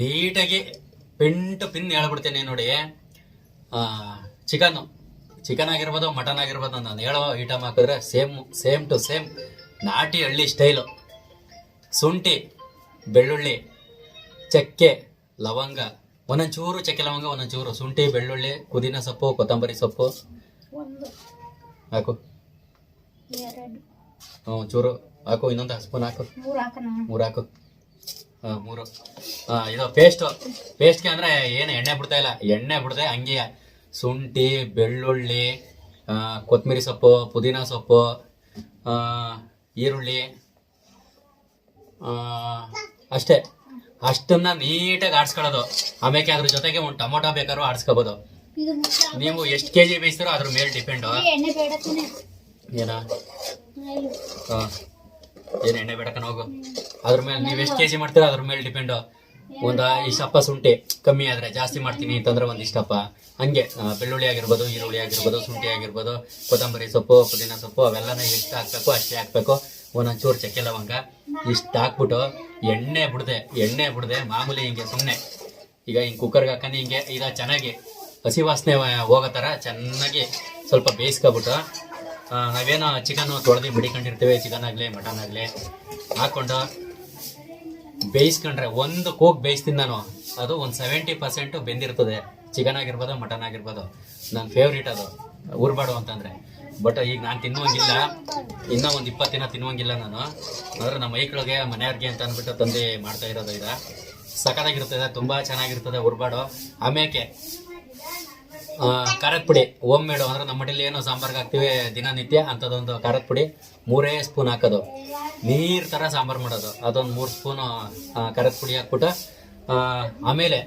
ನೀಟಾಗಿ pin to pin ಹೇಳ್ಬಿಡ್ತೇನೆ ನೋಡಿ. Chicken. Chicken ಆಗಿರ್ಬೋದು ಮಟನ್ ಆಗಿರ್ಬೋದು ನಾನು ಹೇಳೋ ಐಟಮ್ ಹಾಕಿದ್ರೆ ಸೇಮ್ ಸೇಮ್ ಟು ಸೇಮ್. ನಾಟಿ ಹಳ್ಳಿ ಸ್ಟೈಲು. ಶುಂಠಿ ಬೆಳ್ಳುಳ್ಳಿ ಚಕ್ಕೆ ಲವಂಗ. ಒಂದೊಂಚೂರು ಚಕ್ಕೆ ಲವಂಗ ಒಂದೊಂಚೂರು ಶುಂಠಿ ಬೆಳ್ಳುಳ್ಳಿ ಪುದೀನ ಸೊಪ್ಪು ಕೊತ್ತಂಬರಿ ಸೊಪ್ಪು. ಹಾಕು. ಹ್ಞೂ ಚೂರು ಹಾಕು ಇನ್ನೊಂದು ಸ್ಪೂನ್ ಹಾಕು. ಮೂರು ಹಾಕು. ಮೂರು. ಹಾಂ ಇದು ಪೇಸ್ಟ್ ಪೇಸ್ಟ್ಗೆ ಅಂದ್ರೆ ಏನು ಎಣ್ಣೆ ಬಿಡ್ತಾ ಇಲ್ಲ. ಎಣ್ಣೆ ಬಿಡದೆ ಹಂಗೆ ಶುಂಠಿ ಬೆಳ್ಳುಳ್ಳಿ ಕೊತ್ತಂಬರಿ ಸೊಪ್ಪು ಪುದೀನ ಸೊಪ್ಪು ಈರುಳ್ಳಿ. ಅಷ್ಟೇ. ಅಷ್ಟನ್ನ ನೀಟಾಗಿ ಆಡಿಸ್ಕೊಳ್ಳೋದು. ಆಮೇಲೆ ಅದ್ರ ಜೊತೆಗೆ ಒಂದು ಟೊಮೊಟೊ ಬೇಕಾದ್ರೂ ಆಡಿಸ್ಕೋಬೋದು. ನೀವು ಎಷ್ಟು ಕೆ ಜಿ ಬೇಯಿಸ್ತಾರೋ ಅದ್ರ ಮೇಲೆ ಡಿಪೆಂಡು ಏನ? ಏನು ಎಣ್ಣೆ ಬೇಡಕನ ಹೋಗು ಅದ್ರ ಮೇಲೆ ನೀವು ಎಷ್ಟು ಕೆ ಜಿ ಮಾಡ್ತೀರೋ ಅದ್ರ ಮೇಲೆ ಡಿಪೆಂಡು ಒಂದು ಇಷ್ಟಪ್ಪ ಶುಂಠಿ ಕಮ್ಮಿ ಆದರೆ ಜಾಸ್ತಿ ಮಾಡ್ತೀನಿ ಅಂತಂದ್ರೆ ಒಂದು ಇಷ್ಟಪ್ಪ. ಹಂಗೆ ಬೆಳ್ಳುಳ್ಳಿ ಆಗಿರ್ಬೋದು ಈರುಳ್ಳಿ ಆಗಿರ್ಬೋದು ಶುಂಠಿ ಆಗಿರ್ಬೋದು ಕೊತ್ತಂಬರಿ ಸೊಪ್ಪು ಪುದೀನ ಸೊಪ್ಪು ಅವೆಲ್ಲನ ಎಷ್ಟು ಹಾಕ್ಬೇಕು ಅಷ್ಟೇ ಹಾಕ್ಬೇಕು. ಒಂದೊಂಚೂರು ಚಕ್ಕೆ ಲವಂಗ ಇಷ್ಟು ಹಾಕ್ಬಿಟ್ಟು ಎಣ್ಣೆ ಬಿಡದೆ ಎಣ್ಣೆ ಬಿಡದೆ ಮಾಮೂಲಿ ಹಿಂಗೆ ಸುಮ್ಮನೆ ಈಗ ಹಿಂಗೆ ಕುಕ್ಕರ್ಗೆ ಹಾಕೊಂಡು ಹಿಂಗೆ ಈಗ ಚೆನ್ನಾಗಿ ಹಸಿ ವಾಸನೆ ಹೋಗೋ ಥರ ಚೆನ್ನಾಗಿ ಸ್ವಲ್ಪ ಬೇಯಿಸ್ಕೊಬಿಟ್ಟು ನಾವೇನೋ ನಾವೇನು ಚಿಕನ್ ತೊಳೆದು ಬಿಡಿಕೊಂಡಿರ್ತೀವಿ ಚಿಕನ್ ಆಗಲಿ ಮಟನ್ ಆಗಲಿ ಹಾಕ್ಕೊಂಡು ಬೇಯಿಸ್ಕೊಂಡ್ರೆ, ಒಂದು ಕೋಕ್ ಬೇಯಿಸ್ತೀನಿ ನಾನು ಅದು ಒಂದು ಸೆವೆಂಟಿ ಪರ್ಸೆಂಟು ಬೆಂದಿರ್ತದೆ. ಚಿಕನ್ ಆಗಿರ್ಬೋದು ಮಟನ್ ಆಗಿರ್ಬೋದು. ನನ್ನ ಫೇವ್ರೇಟ್ ಅದು. ಊರ್ಬಾಡು ಅಂತಂದರೆ. ಬಟ್ ಈಗ ನಾನು ತಿನ್ನುವಂಗಿಲ್ಲ. ಇನ್ನೂ ಒಂದು ಇಪ್ಪತ್ತು ದಿನ ತಿನ್ನುವಂಗಿಲ್ಲ ನಾನು. ಅಂದ್ರೆ ನಮ್ಮ ಮೈಕ್ಳಿಗೆ, ಮನೆಯವ್ರಿಗೆ ಅಂತ ಅಂದ್ಬಿಟ್ಟು ತಂದು ಮಾಡ್ತಾ ಇರೋದು ಈಗ. ಸಖತ್ತಾಗಿರ್ತದೆ, ತುಂಬ ಚೆನ್ನಾಗಿರ್ತದೆ ಉರ್ಬಾಡು ಆಮೇಲೆ ಖಾರದ ಪುಡಿ. ಓಮ್ ಮೇಡು ಅಂದ್ರೆ ನಮ್ಮ ಮನೇಲಿ ಏನು ಸಾಂಬಾರ್ಗೆ ಹಾಕ್ತಿವಿ, ದಿನನಿತ್ಯ ಅಂಥದ್ದೊಂದು ಖಾರದ ಪುಡಿ. ಮೂರೇ ಸ್ಪೂನ್ ಹಾಕೋದು. ನೀರು ಥರ ಸಾಂಬಾರು ಮಾಡೋದು. ಅದೊಂದು ಮೂರು ಸ್ಪೂನು ಖಾರದ ಪುಡಿ ಹಾಕ್ಬಿಟ್ಟು ಆಮೇಲೆ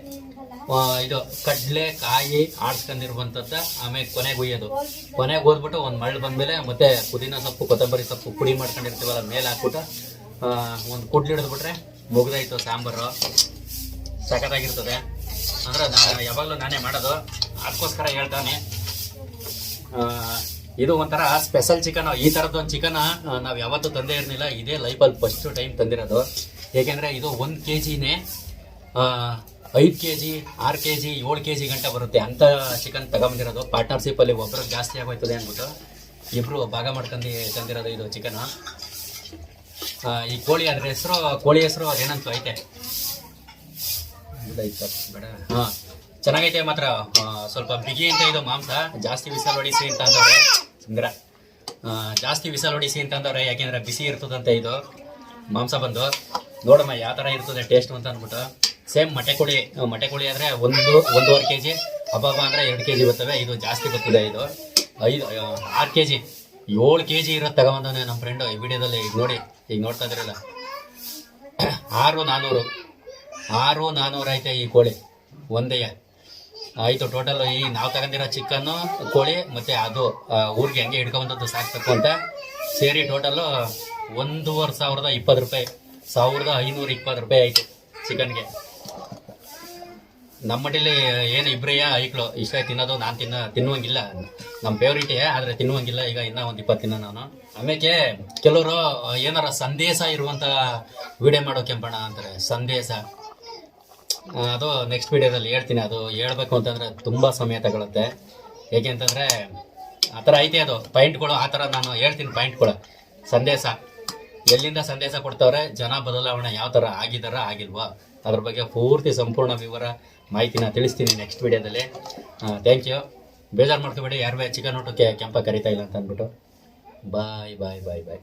ಇದು ಕಡಲೆ ಕಾಯಿ ಆಡ್ಸ್ಕೊಂಡಿರುವಂಥದ್ದು, ಆಮೇಲೆ ಕೊನೆಗೆ ಹುಯ್ಯೋದು. ಕೊನೆಗೆ ಹೋದ್ಬಿಟ್ಟು ಒಂದು ಮಳ್ಳು ಬಂದಮೇಲೆ ಮತ್ತೆ ಪುದೀನ ಸೊಪ್ಪು, ಕೊತ್ತಂಬರಿ ಸೊಪ್ಪು ಪುಡಿ ಮಾಡ್ಕೊಂಡಿರ್ತೀವಲ್ಲ ಮೇಲೆ ಹಾಕ್ಬಿಟ್ಟು ಒಂದು ಕುಡ್ಲಿ ಹಿಡಿದ್ಬಿಟ್ರೆ ಮುಗ್ದಾಯ್ತು ಸಾಂಬಾರು. ಸಖತ್ತಾಗಿರ್ತದೆ. ಅಂದ್ರೆ ನಾನು ಯಾವಾಗಲೂ ನಾನೇ ಮಾಡೋದು. ಅದಕ್ಕೋಸ್ಕರ ಹೇಳ್ತಾನೆ. ಇದು ಒಂಥರ ಸ್ಪೆಷಲ್ ಚಿಕನ್ ಈ ಥರದ್ದು ಒಂದು ಚಿಕನ್ ನಾವು ಯಾವತ್ತೂ ತಂದೇ ಇರಲಿಲ್ಲ. ಇದೇ ಲೈಫಲ್ಲಿ ಫಸ್ಟ್ ಟೈಮ್ ತಂದಿರೋದು. ಏಕೆಂದರೆ ಇದು ಒಂದು ಕೆ ಜಿನೇ ಐದು ಕೆ ಜಿ ಆರು ಕೆ ಜಿ ಏಳು ಕೆ ಜಿ ಗಂಟೆ ಬರುತ್ತೆ. ಅಂಥ ಚಿಕನ್ ತಗೊಂಬಂದಿರೋದು. ಪಾರ್ಟ್ನರ್ಶಿಪ್ಪಲ್ಲಿ ಒಬ್ಬರು ಜಾಸ್ತಿ ಆಗೋಯ್ತದೆ ಅಂದ್ಬಿಟ್ಟು ಇಬ್ಬರು ಭಾಗ ಮಾಡ್ಕೊಂಡು ತಂದಿರೋದು ಇದು ಚಿಕನ್ ಈ ಕೋಳಿ ಅದ್ರ ಹೆಸರು ಕೋಳಿ ಹೆಸರು ಅದೇನಂತೂ ಐತೆ. ಬೇಡ. ಹಾ. ಚೆನ್ನಾಗೈತೆ ಮಾತ್ರ. ಸ್ವಲ್ಪ ಬಿಗಿ ಅಂತ ಇದು ಮಾಂಸ. ಜಾಸ್ತಿ ವಿಸಲ್ ಹೊಡಿಸಿ ಅಂತ ಅಂದವ್ರೆ. ಸುಂದರ ಜಾಸ್ತಿ ವಿಸಲ್ ಹೊಡಿಸಿ ಅಂತ ಅಂದವ್ರೆ, ಯಾಕೆಂದ್ರೆ ಬಿಸಿ ಇರ್ತದಂತೆ ಇದು. ಮಾಂಸ ಬಂದು. ನೋಡಮ್ಮ, ಯಾವ ಥರ ಇರ್ತದೆ ಟೇಸ್ಟ್ ಅಂತ ಅಂದ್ಬಿಟ್ಟು. ಸೇಮ್ ಮೊಟ್ಟೆ ಕೋಳಿ ಮೊಟ್ಟೆ ಕೋಳಿ ಒಂದು, ಒಂದೂವರೆ ಕೆ ಜಿ ಹಬ್ಬ ಅಂದರೆ ಎರಡು ಕೆ ಜಿ ಬರ್ತವೆ. ಇದು ಜಾಸ್ತಿ ಬರ್ತಿದೆ ಇದು. ಐದು ಆರು ಕೆ ಜಿ ಏಳು ಕೆ ಜಿ ಇರೋದು ನಮ್ಮ ಫ್ರೆಂಡು ಈ ವಿಡಿಯೋದಲ್ಲಿ ಈಗ ನೋಡಿ, ಈಗ ನೋಡ್ತಾ ಇದ್ರಲ್ಲ ಆರು ನಾನ್ನೂರು ಆರು ನಾನ್ನೂರು ಐತೆ ಈ ಕೋಳಿ. ಒಂದೇ. ಆಯಿತು ಟೋಟಲ್ ಈ ನಾವು ತಗೊಂಡಿರೋ ಚಿಕನ್ ಕೋಳಿ ಮತ್ತು ಅದು ಊರಿಗೆ ಹೆಂಗೆ ಹಿಡ್ಕೊಂಬಂದದ್ದು ಸಾಕ್ಬೇಕು ಅಂತ ಸೇರಿ ಟೋಟಲ್ ಒಂದೂವರೆ ಸಾವಿರದ ಇಪ್ಪತ್ತು ರೂಪಾಯಿ, ಸಾವಿರದ ಐನೂರ ಇಪ್ಪತ್ತು ರೂಪಾಯಿ ಆಯಿತು ಚಿಕನ್ಗೆ ನಮ್ಮ ಏನು ಇಬ್ಬರೇ ಐಕ್ಳು, ಇಷ್ಟ ತಿನ್ನೋದು, ನಾನು ತಿನ್ನ, ತಿನ್ನುವಂಗಿಲ್ಲ. ನಮ್ಮ ಫೇವ್ರೇಟೇ ಆದರೆ ತಿನ್ನುವಂಗಿಲ್ಲ, ಈಗ ಇನ್ನೂ ಒಂದು ಇಪ್ಪತ್ತು ತಿನ್ನ ನಾನು. ಆಮೇಲೆ ಕೆಲವರು ಏನಾರ ಸಂದೇಶ ಇರುವಂಥ ವಿಡಿಯೋ ಮಾಡೋ ಕೆಂಪಣ್ಣ ಅಂತಾರೆ, ಸಂದೇಶ. ಅದು ನೆಕ್ಸ್ಟ್ ವಿಡಿಯೋದಲ್ಲಿ ಹೇಳ್ತೀನಿ. ಅದು ಹೇಳ್ಬೇಕು ಅಂತಂದರೆ ತುಂಬ ಸಮಯ ತಗೊಳುತ್ತೆ. ಹೇಗೆ ಅಂತಂದರೆ ಆ ಥರ ಐತೆ ಅದು. ಪಾಯಿಂಟ್ಗಳು ಆ ಥರ ನಾನು ಹೇಳ್ತೀನಿ ಪಾಯಿಂಟ್ಗಳು ಸಂದೇಶ. ಎಲ್ಲಿಂದ ಸಂದೇಶ ಕೊಡ್ತವ್ರೆ? ಜನ ಬದಲಾವಣೆ ಯಾವ ಥರ ಆಗಿದಾರ, ಆಗಿಲ್ವಾ? ಅದ್ರ ಬಗ್ಗೆ ಪೂರ್ತಿ ಸಂಪೂರ್ಣ ವಿವರ, ಮಾಹಿತಿನ ತಿಳಿಸ್ತೀನಿ ನೆಕ್ಸ್ಟ್ ವಿಡಿಯೋದಲ್ಲಿ ಥ್ಯಾಂಕ್ ಯು ಬೇಜಾರು ಮಾಡ್ಕೋಬೇಡಿ. ಯಾರು ಚಿಕನ್ ಊಟಕ್ಕೆ ಕೆಂಪ ಕರಿತಾ ಇಲ್ಲ ಅಂತ ಅಂದ್ಬಿಟ್ಟು ಬಾಯ್ ಬಾಯ್ ಬಾಯ್ ಬಾಯ್